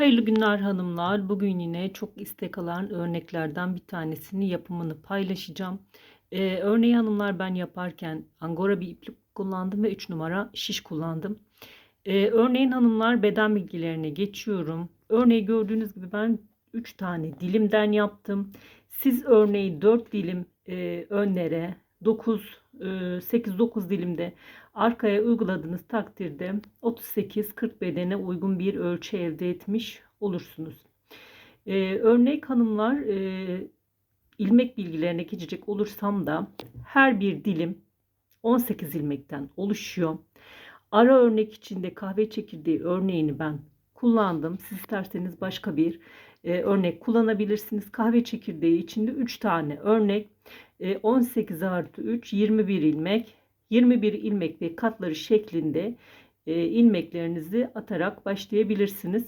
Hayırlı günler hanımlar. Bugün yine çok istek alan örneklerden bir tanesini yapımını paylaşacağım. Ee, örneği hanımlar ben yaparken angora bir iplik kullandım ve 3 numara şiş kullandım. Ee, örneğin hanımlar beden bilgilerine geçiyorum. Örneği gördüğünüz gibi ben 3 tane dilimden yaptım. Siz örneği 4 dilim e, önlere 9 8-9 dilimde arkaya uyguladığınız takdirde 38-40 bedene uygun bir ölçü elde etmiş olursunuz. Ee, örnek hanımlar e, ilmek bilgilerine geçecek olursam da her bir dilim 18 ilmekten oluşuyor. Ara örnek içinde kahve çekirdeği örneğini ben kullandım. Siz isterseniz başka bir e, örnek kullanabilirsiniz. Kahve çekirdeği içinde 3 tane örnek. 18 e, artı 3 21 ilmek. 21 ilmek ve katları şeklinde e, ilmeklerinizi atarak başlayabilirsiniz.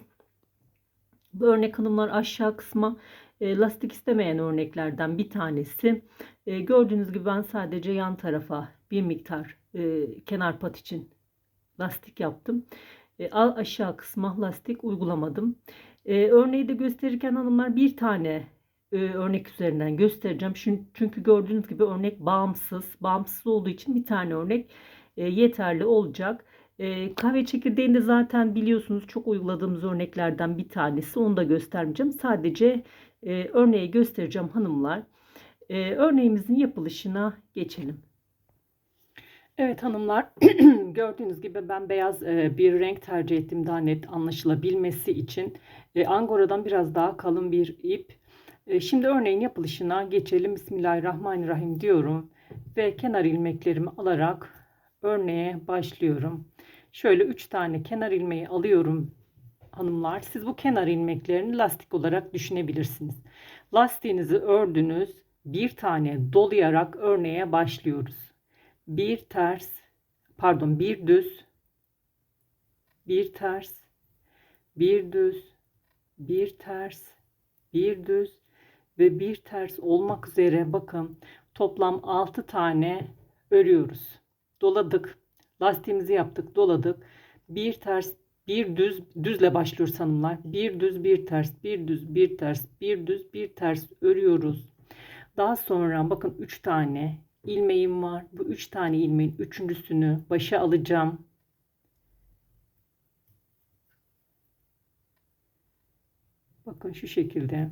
Bu örnek hanımlar aşağı kısma e, lastik istemeyen örneklerden bir tanesi. E, gördüğünüz gibi ben sadece yan tarafa bir miktar e, kenar pat için lastik yaptım. E, aşağı kısma lastik uygulamadım. E, örneği de gösterirken hanımlar bir tane e, örnek üzerinden göstereceğim. Çünkü gördüğünüz gibi örnek bağımsız. Bağımsız olduğu için bir tane örnek e, yeterli olacak. E, kahve çekirdeğinde zaten biliyorsunuz çok uyguladığımız örneklerden bir tanesi. Onu da göstermeyeceğim. Sadece e, örneği göstereceğim hanımlar. E, örneğimizin yapılışına geçelim. Evet hanımlar gördüğünüz gibi ben beyaz bir renk tercih ettim daha net anlaşılabilmesi için. Angora'dan biraz daha kalın bir ip. E, şimdi örneğin yapılışına geçelim. Bismillahirrahmanirrahim diyorum ve kenar ilmeklerimi alarak örneğe başlıyorum. Şöyle 3 tane kenar ilmeği alıyorum hanımlar. Siz bu kenar ilmeklerini lastik olarak düşünebilirsiniz. Lastiğinizi ördünüz. Bir tane dolayarak örneğe başlıyoruz bir ters pardon bir düz bir ters bir düz bir ters bir düz ve bir ters olmak üzere bakın toplam 6 tane örüyoruz. Doladık. Lastiğimizi yaptık, doladık. Bir ters, bir düz, düzle başlıyoruz hanımlar. Bir düz, bir ters, bir düz, bir ters, bir düz, bir ters örüyoruz. Daha sonra bakın 3 tane ilmeğim var. Bu üç tane ilmeğin üçüncüsünü başa alacağım. Bakın şu şekilde.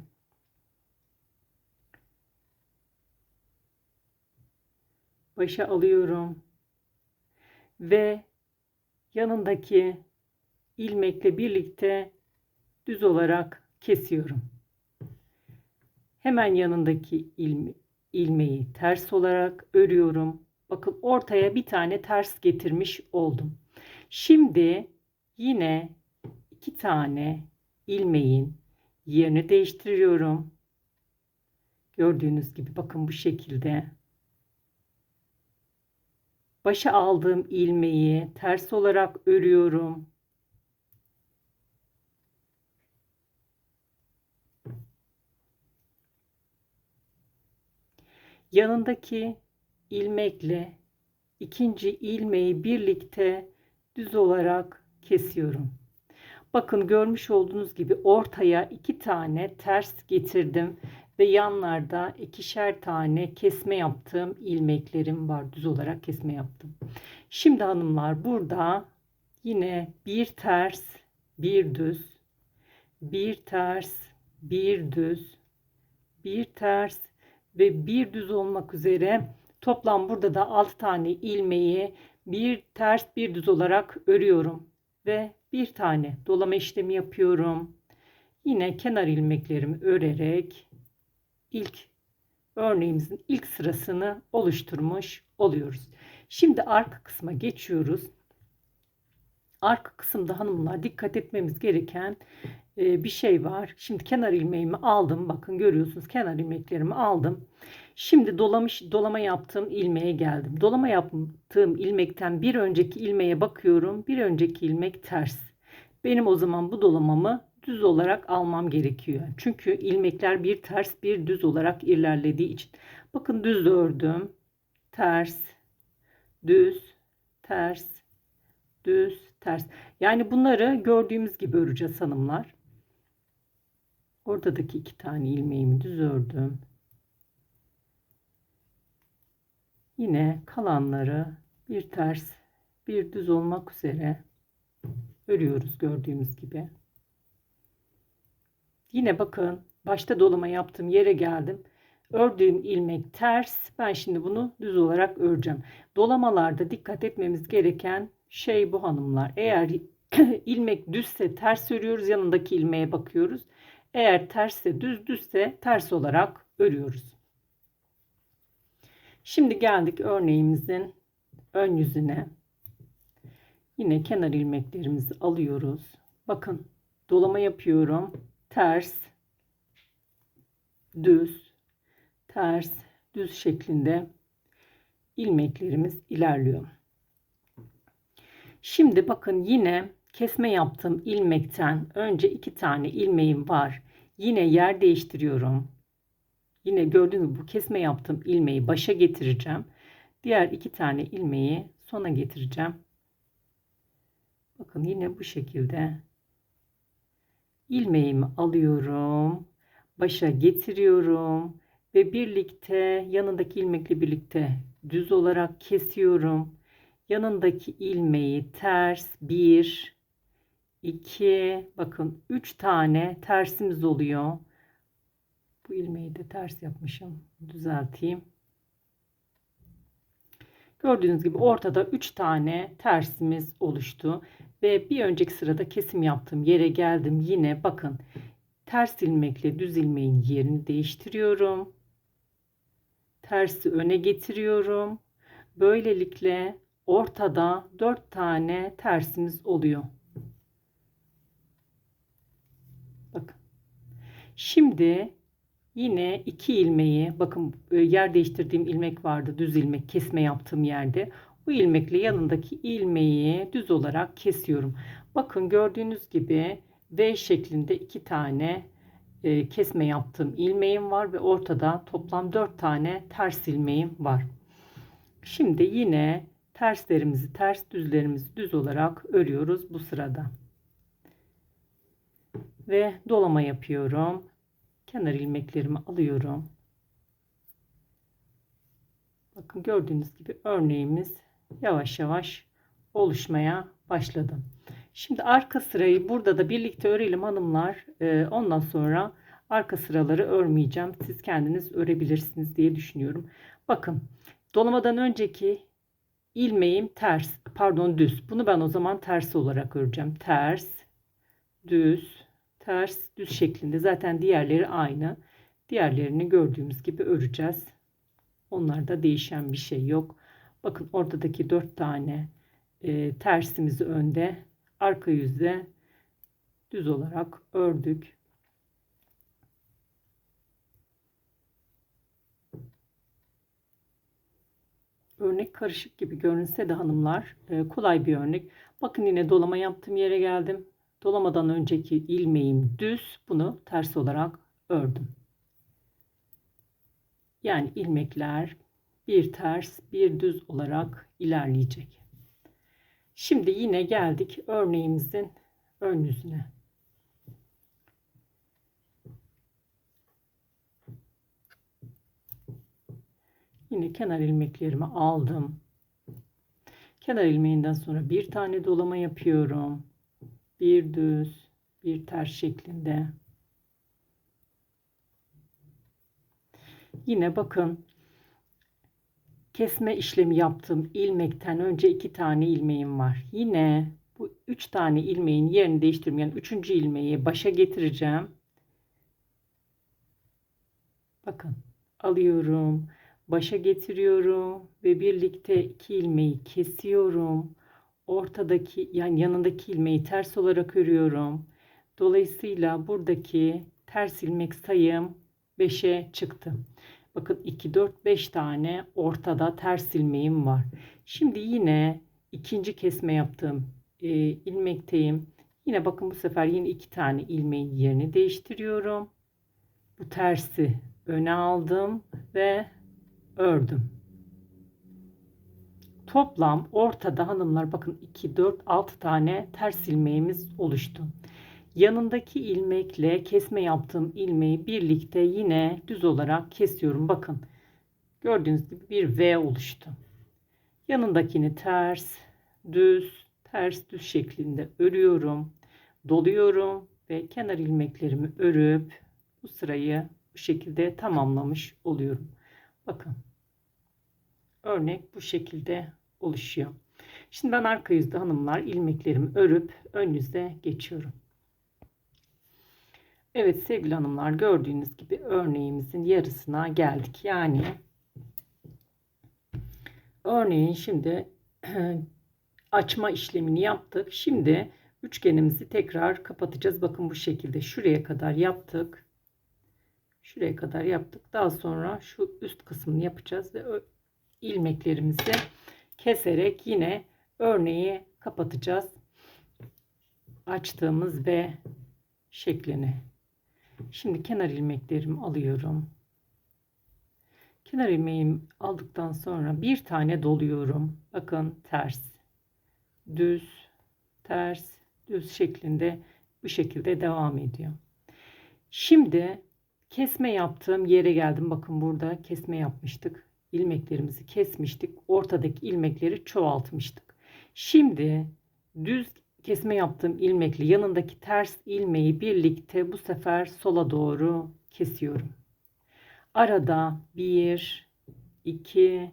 Başa alıyorum. Ve yanındaki ilmekle birlikte düz olarak kesiyorum. Hemen yanındaki ilmi, ilmeği ters olarak örüyorum. Bakın ortaya bir tane ters getirmiş oldum. Şimdi yine iki tane ilmeğin yerini değiştiriyorum. Gördüğünüz gibi bakın bu şekilde. Başa aldığım ilmeği ters olarak örüyorum. yanındaki ilmekle ikinci ilmeği birlikte düz olarak kesiyorum. Bakın görmüş olduğunuz gibi ortaya iki tane ters getirdim ve yanlarda ikişer tane kesme yaptığım ilmeklerim var. Düz olarak kesme yaptım. Şimdi hanımlar burada yine bir ters, bir düz, bir ters, bir düz, bir ters, ve bir düz olmak üzere toplam burada da 6 tane ilmeği bir ters bir düz olarak örüyorum ve bir tane dolama işlemi yapıyorum. Yine kenar ilmeklerimi örerek ilk örneğimizin ilk sırasını oluşturmuş oluyoruz. Şimdi arka kısma geçiyoruz. Arka kısımda hanımlar dikkat etmemiz gereken e, bir şey var. Şimdi kenar ilmeğimi aldım. Bakın görüyorsunuz kenar ilmeklerimi aldım. Şimdi dolamış dolama yaptığım ilmeğe geldim. Dolama yaptığım ilmekten bir önceki ilmeğe bakıyorum. Bir önceki ilmek ters. Benim o zaman bu dolamamı düz olarak almam gerekiyor. Çünkü ilmekler bir ters bir düz olarak ilerlediği için. Bakın düz ördüm. Ters, düz, ters, düz, ters. Yani bunları gördüğümüz gibi öreceğiz hanımlar. Ortadaki iki tane ilmeğimi düz ördüm. Yine kalanları bir ters bir düz olmak üzere örüyoruz gördüğümüz gibi. Yine bakın başta dolama yaptığım yere geldim. Ördüğüm ilmek ters. Ben şimdi bunu düz olarak öreceğim. Dolamalarda dikkat etmemiz gereken şey bu hanımlar. Eğer ilmek düzse ters örüyoruz. Yanındaki ilmeğe bakıyoruz. Eğer tersse düz düzse ters olarak örüyoruz. Şimdi geldik örneğimizin ön yüzüne. Yine kenar ilmeklerimizi alıyoruz. Bakın dolama yapıyorum. Ters, düz, ters, düz şeklinde ilmeklerimiz ilerliyor. Şimdi bakın yine kesme yaptığım ilmekten önce iki tane ilmeğim var. Yine yer değiştiriyorum. Yine gördüğünüz bu kesme yaptığım ilmeği başa getireceğim. Diğer iki tane ilmeği sona getireceğim. Bakın yine bu şekilde ilmeğimi alıyorum. Başa getiriyorum ve birlikte yanındaki ilmekle birlikte düz olarak kesiyorum. Yanındaki ilmeği ters 1 2 bakın 3 tane tersimiz oluyor. Bu ilmeği de ters yapmışım. Düzelteyim. Gördüğünüz gibi ortada 3 tane tersimiz oluştu. Ve bir önceki sırada kesim yaptığım yere geldim. Yine bakın ters ilmekle düz ilmeğin yerini değiştiriyorum. Tersi öne getiriyorum. Böylelikle ortada 4 tane tersimiz oluyor. Bakın. Şimdi yine iki ilmeği bakın e, yer değiştirdiğim ilmek vardı. Düz ilmek kesme yaptığım yerde. Bu ilmekle yanındaki ilmeği düz olarak kesiyorum. Bakın gördüğünüz gibi V şeklinde iki tane e, kesme yaptığım ilmeğim var ve ortada toplam 4 tane ters ilmeğim var. Şimdi yine terslerimizi ters düzlerimizi düz olarak örüyoruz bu sırada. Ve dolama yapıyorum. Kenar ilmeklerimi alıyorum. Bakın gördüğünüz gibi örneğimiz yavaş yavaş oluşmaya başladı. Şimdi arka sırayı burada da birlikte örelim hanımlar. Ee, ondan sonra arka sıraları örmeyeceğim. Siz kendiniz örebilirsiniz diye düşünüyorum. Bakın dolamadan önceki ilmeğim ters pardon düz. Bunu ben o zaman ters olarak öreceğim. Ters, düz, ters, düz şeklinde. Zaten diğerleri aynı. Diğerlerini gördüğümüz gibi öreceğiz. Onlarda değişen bir şey yok. Bakın ortadaki dört tane e, tersimizi önde, arka yüzde düz olarak ördük. Örnek karışık gibi görünse de hanımlar e, kolay bir örnek. Bakın yine dolama yaptığım yere geldim. Dolamadan önceki ilmeğim düz. Bunu ters olarak ördüm. Yani ilmekler bir ters bir düz olarak ilerleyecek. Şimdi yine geldik örneğimizin ön yüzüne. Yine kenar ilmeklerimi aldım. Kenar ilmeğinden sonra bir tane dolama yapıyorum. Bir düz, bir ters şeklinde. Yine bakın kesme işlemi yaptığım ilmekten önce iki tane ilmeğim var. Yine bu üç tane ilmeğin yerini değiştirmeyen yani üçüncü ilmeği başa getireceğim. Bakın alıyorum, başa getiriyorum ve birlikte iki ilmeği kesiyorum. Ortadaki yani yanındaki ilmeği ters olarak örüyorum. Dolayısıyla buradaki ters ilmek sayım 5'e çıktı. Bakın 2, 4, 5 tane ortada ters ilmeğim var. Şimdi yine ikinci kesme yaptığım e, ilmekteyim. Yine bakın bu sefer yine iki tane ilmeğin yerini değiştiriyorum. Bu tersi öne aldım ve ördüm. Toplam ortada hanımlar bakın 2, 4, 6 tane ters ilmeğimiz oluştu. Yanındaki ilmekle kesme yaptığım ilmeği birlikte yine düz olarak kesiyorum. Bakın gördüğünüz gibi bir V oluştu. Yanındakini ters, düz, ters düz şeklinde örüyorum. Doluyorum ve kenar ilmeklerimi örüp bu sırayı bu şekilde tamamlamış oluyorum. Bakın. Örnek bu şekilde oluşuyor. Şimdi ben arka yüzde hanımlar ilmeklerimi örüp ön yüzde geçiyorum. Evet sevgili hanımlar gördüğünüz gibi örneğimizin yarısına geldik. Yani örneğin şimdi açma işlemini yaptık. Şimdi üçgenimizi tekrar kapatacağız. Bakın bu şekilde şuraya kadar yaptık. Şuraya kadar yaptık. Daha sonra şu üst kısmını yapacağız ve ilmeklerimizi keserek yine örneği kapatacağız. Açtığımız ve şeklini. Şimdi kenar ilmeklerimi alıyorum. Kenar ilmeğimi aldıktan sonra bir tane doluyorum. Bakın ters, düz, ters, düz şeklinde bu şekilde devam ediyor. Şimdi kesme yaptığım yere geldim. Bakın burada kesme yapmıştık. İlmeklerimizi kesmiştik. Ortadaki ilmekleri çoğaltmıştık. Şimdi düz kesme yaptığım ilmekle yanındaki ters ilmeği birlikte bu sefer sola doğru kesiyorum. Arada 1, 2,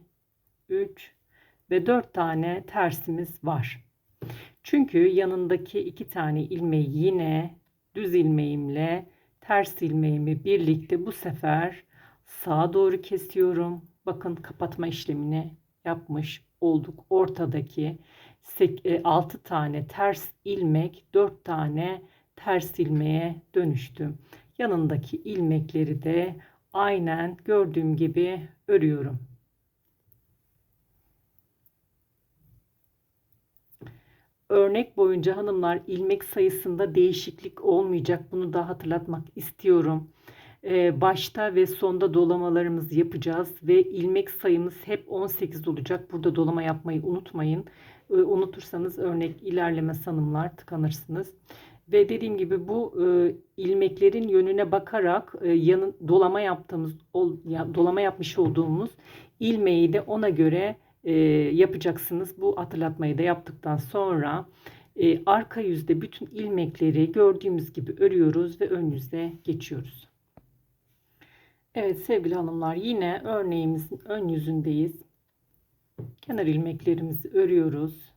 3 ve 4 tane tersimiz var. Çünkü yanındaki iki tane ilmeği yine düz ilmeğimle ters ilmeğimi birlikte bu sefer sağa doğru kesiyorum. Bakın kapatma işlemini yapmış olduk. Ortadaki 6 e, tane ters ilmek 4 tane ters ilmeğe dönüştü. Yanındaki ilmekleri de aynen gördüğüm gibi örüyorum. Örnek boyunca hanımlar ilmek sayısında değişiklik olmayacak. Bunu da hatırlatmak istiyorum. Ee, başta ve sonda dolamalarımızı yapacağız ve ilmek sayımız hep 18 olacak. Burada dolama yapmayı unutmayın. Ee, unutursanız örnek ilerleme sanımlar tıkanırsınız. Ve dediğim gibi bu e, ilmeklerin yönüne bakarak e, yanın dolama yaptığımız ol, ya, dolama yapmış olduğumuz ilmeği de ona göre e, yapacaksınız. Bu hatırlatmayı da yaptıktan sonra e, arka yüzde bütün ilmekleri gördüğümüz gibi örüyoruz ve ön yüzde geçiyoruz. Evet sevgili hanımlar yine örneğimizin ön yüzündeyiz. Kenar ilmeklerimizi örüyoruz.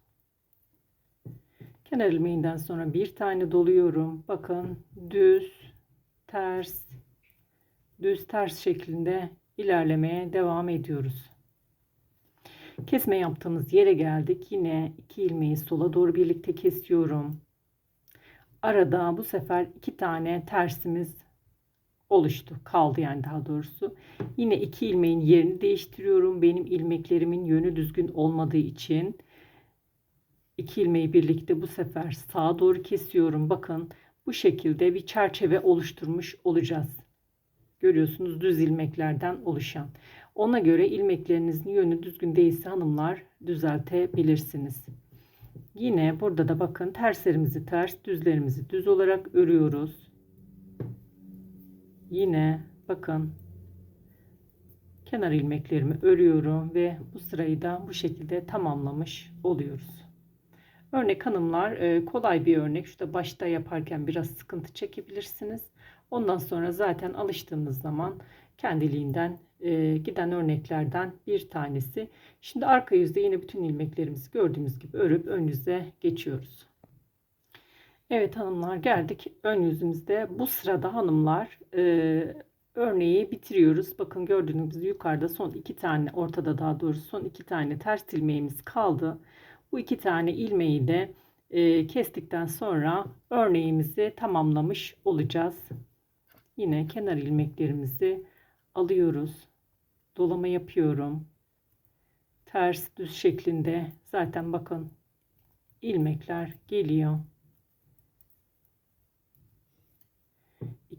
Kenar ilmeğinden sonra bir tane doluyorum. Bakın düz, ters, düz ters şeklinde ilerlemeye devam ediyoruz. Kesme yaptığımız yere geldik. Yine iki ilmeği sola doğru birlikte kesiyorum. Arada bu sefer iki tane tersimiz oluştu. Kaldı yani daha doğrusu. Yine iki ilmeğin yerini değiştiriyorum. Benim ilmeklerimin yönü düzgün olmadığı için iki ilmeği birlikte bu sefer sağa doğru kesiyorum. Bakın bu şekilde bir çerçeve oluşturmuş olacağız. Görüyorsunuz düz ilmeklerden oluşan. Ona göre ilmeklerinizin yönü düzgün değilse hanımlar düzeltebilirsiniz. Yine burada da bakın terslerimizi ters, düzlerimizi düz olarak örüyoruz. Yine bakın kenar ilmeklerimi örüyorum ve bu sırayı da bu şekilde tamamlamış oluyoruz. Örnek hanımlar e, kolay bir örnek. Şurada başta yaparken biraz sıkıntı çekebilirsiniz. Ondan sonra zaten alıştığınız zaman kendiliğinden e, giden örneklerden bir tanesi. Şimdi arka yüzde yine bütün ilmeklerimizi gördüğümüz gibi örüp ön yüze geçiyoruz. Evet hanımlar geldik ön yüzümüzde. Bu sırada hanımlar e, örneği bitiriyoruz. Bakın gördüğünüz yukarıda son iki tane ortada daha doğrusu son iki tane ters ilmeğimiz kaldı. Bu iki tane ilmeği de e, kestikten sonra örneğimizi tamamlamış olacağız. Yine kenar ilmeklerimizi alıyoruz. Dolama yapıyorum. Ters düz şeklinde zaten bakın ilmekler geliyor.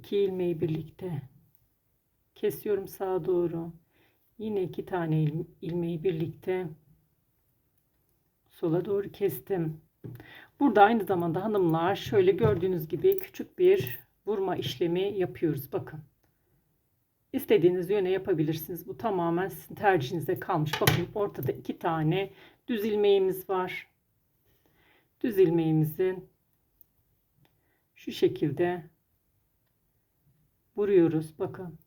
İki ilmeği birlikte kesiyorum sağa doğru. Yine iki tane ilmeği birlikte sola doğru kestim. Burada aynı zamanda hanımlar şöyle gördüğünüz gibi küçük bir vurma işlemi yapıyoruz. Bakın. İstediğiniz yöne yapabilirsiniz. Bu tamamen sizin tercihinize kalmış. Bakın ortada iki tane düz ilmeğimiz var. Düz ilmeğimizin şu şekilde vuruyoruz. Bakın.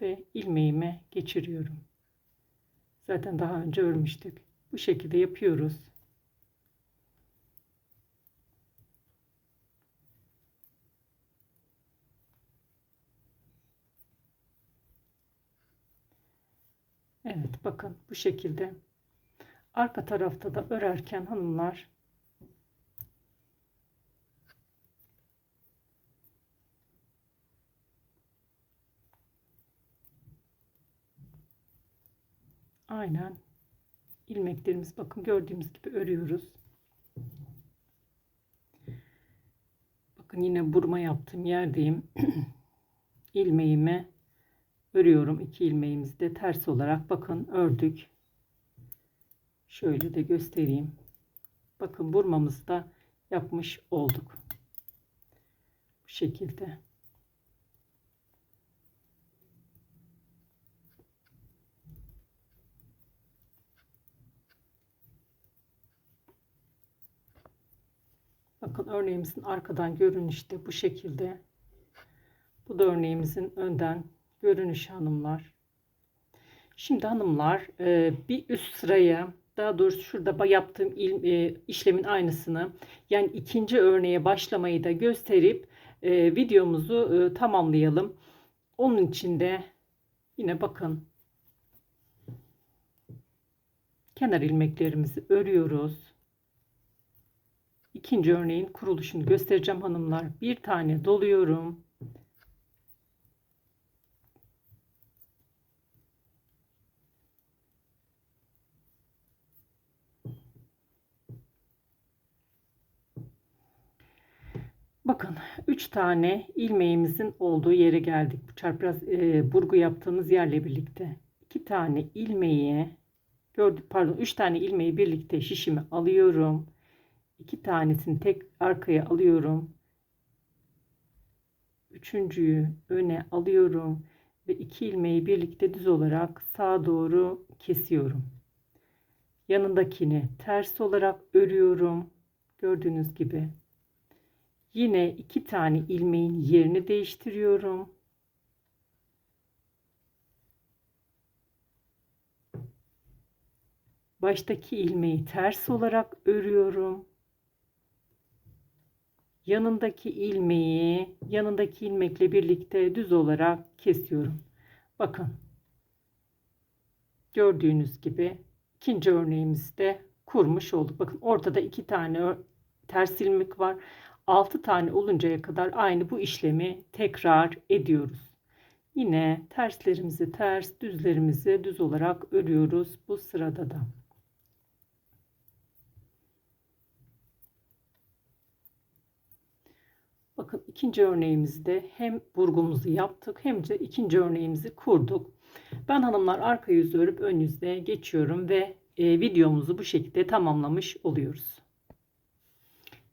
Ve ilmeğime geçiriyorum. Zaten daha önce örmüştük. Bu şekilde yapıyoruz. Evet bakın bu şekilde. Arka tarafta da örerken hanımlar aynen ilmeklerimiz bakın gördüğümüz gibi örüyoruz. Bakın yine burma yaptığım yerdeyim. ilmeğimi örüyorum. iki ilmeğimizi de ters olarak bakın ördük. Şöyle de göstereyim. Bakın burmamızı da yapmış olduk. Bu şekilde. Bakın örneğimizin arkadan görünüşte bu şekilde. Bu da örneğimizin önden görünüş hanımlar. Şimdi hanımlar e, bir üst sıraya daha doğrusu şurada yaptığım e, işlemin aynısını yani ikinci örneğe başlamayı da gösterip e, videomuzu tamamlayalım. Onun için de yine bakın kenar ilmeklerimizi örüyoruz. İkinci örneğin kuruluşunu göstereceğim hanımlar. Bir tane doluyorum. Bakın 3 tane ilmeğimizin olduğu yere geldik. Bu çarpraz e, burgu yaptığımız yerle birlikte. 2 tane ilmeği gördük pardon 3 tane ilmeği birlikte şişimi alıyorum. 2 tanesini tek arkaya alıyorum. Üçüncüyü öne alıyorum ve iki ilmeği birlikte düz olarak sağa doğru kesiyorum. Yanındakini ters olarak örüyorum. Gördüğünüz gibi Yine iki tane ilmeğin yerini değiştiriyorum. Baştaki ilmeği ters olarak örüyorum. Yanındaki ilmeği yanındaki ilmekle birlikte düz olarak kesiyorum. Bakın. Gördüğünüz gibi ikinci örneğimizde kurmuş olduk. Bakın ortada iki tane ters ilmek var. 6 tane oluncaya kadar aynı bu işlemi tekrar ediyoruz. Yine terslerimizi ters, düzlerimizi düz olarak örüyoruz bu sırada da. Bakın ikinci örneğimizde hem burgumuzu yaptık hem de ikinci örneğimizi kurduk. Ben hanımlar arka yüzü örüp ön yüzde geçiyorum ve e, videomuzu bu şekilde tamamlamış oluyoruz.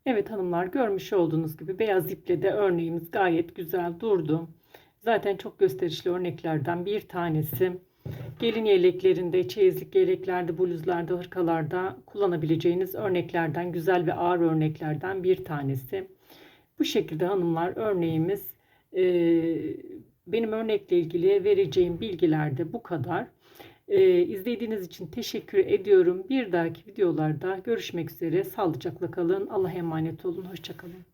Evet hanımlar görmüş olduğunuz gibi beyaz iple de örneğimiz gayet güzel durdu. Zaten çok gösterişli örneklerden bir tanesi. Gelin yeleklerinde, çeyizlik yeleklerde, bluzlarda, hırkalarda kullanabileceğiniz örneklerden, güzel ve ağır örneklerden bir tanesi. Bu şekilde hanımlar örneğimiz e, benim örnekle ilgili vereceğim bilgiler de bu kadar. Ee, izlediğiniz için teşekkür ediyorum. Bir dahaki videolarda görüşmek üzere. Sağlıcakla kalın. Allah'a emanet olun. Hoşçakalın.